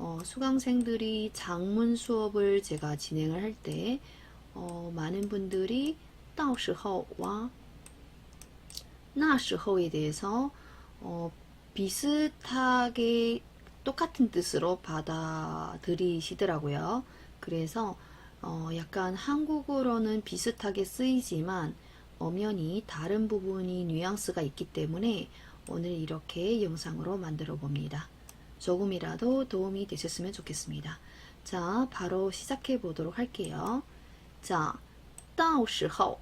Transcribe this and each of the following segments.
어, 수강생들이 장문 수업을 제가 진행을 할 때 어, 많은 분들이 到时候와那时候에 대해서 어, 비슷하게 똑같은 뜻으로 받아들이시더라고요. 그래서 어, 약간 한국어로는 비슷하게 쓰이지만 엄연히 다른 부분이 뉘앙스가 있기 때문에 오늘 이렇게 영상으로 만들어 봅니다. 조금이라도 도움이 되셨으면 좋겠습니다. 자, 바로 시작해 보도록 할게요. 자, 到时候,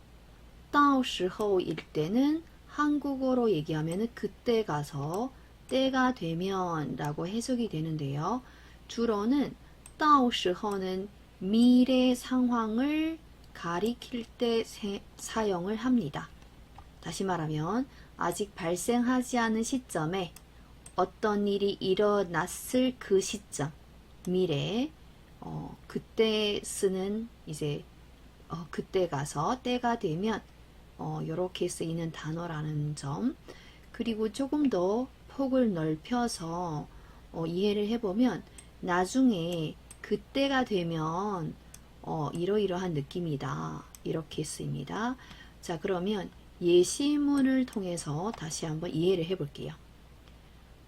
到时候일 때는 한국어로 얘기하면 그때 가서 때가 되면 라고 해석이 되는데요. 주로는 到时候는 미래 상황을 가리킬 때 세, 사용을 합니다. 다시 말하면 아직 발생하지 않은 시점에 어떤 일이 일어났을 그 시점, 미래, 어, 그때 쓰는 이제 어, 그때 가서 때가 되면 어, 이렇게 쓰이는 단어라는 점 그리고 조금 더 폭을 넓혀서 어, 이해를 해보면 나중에 그때가 되면 어, 이러이러한 느낌이다 이렇게 쓰입니다. 자 그러면 예시문을 통해서 다시 한번 이해를 해볼게요.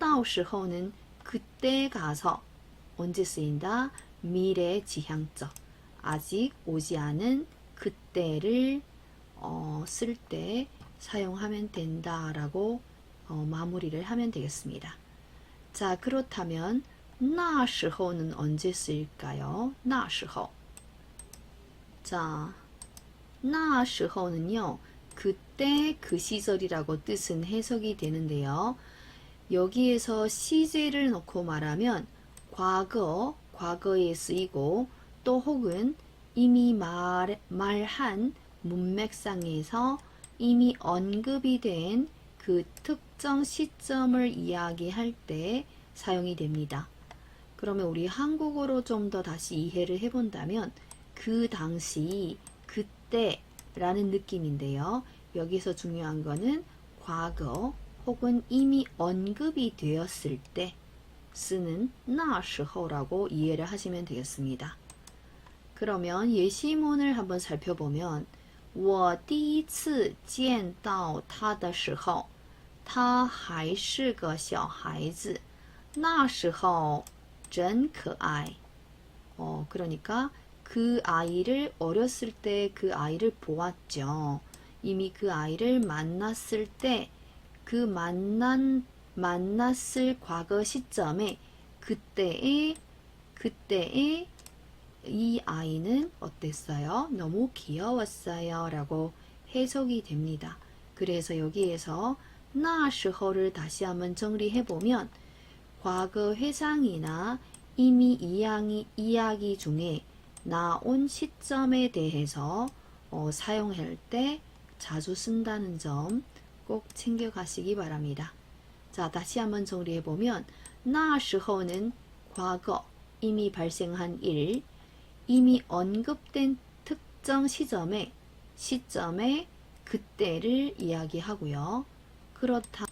到时候는 그때 가서 언제 쓰인다? 미래 지향적 아직 오지 않은 그때를 어, 쓸 때 사용하면 된다라고 어, 마무리를 하면 되겠습니다. 자 그렇다면 那时候는 언제 쓰일까요? 那时候 자, 那时候는요. 그때 그 시절이라고 뜻은 해석이 되는데요. 여기에서 시제를 넣고 말하면 과거, 과거에 쓰이고 또 혹은 이미 말, 말한 문맥상에서 이미 언급이 된 그 특정 시점을 이야기할 때 사용이 됩니다. 그러면 우리 한국어로 좀 더 다시 이해를 해본다면 그 당시, 그때라는 느낌인데요. 여기서 중요한 거는 과거, 혹은 이미 언급이 되었을 때 쓰는 那时候라고 이해를 하시면 되겠습니다. 그러면 예시문을 한번 살펴보면 我第一次见到他的时候他还是个小孩子那时候真可爱 어, 그러니까 그 아이를 어렸을 때 그 아이를 보았죠. 이미 그 아이를 만났을 때 그 만난 만났을 과거 시점에 그때의 그때의 이 아이는 어땠어요? 너무 귀여웠어요. 라고 해석이 됩니다. 그래서 여기에서 나时候를 다시 한번 정리해 보면 과거 회상이나 이미 이야기, 이야기 중에 나온 시점에 대해서 어, 사용할 때 자주 쓴다는 점 꼭 챙겨가시기 바랍니다. 자, 다시 한번 정리해 보면 나时候는 과거 이미 발생한 일, 이미 언급된 특정 시점에 시점에 그때를 이야기하고요. 그렇다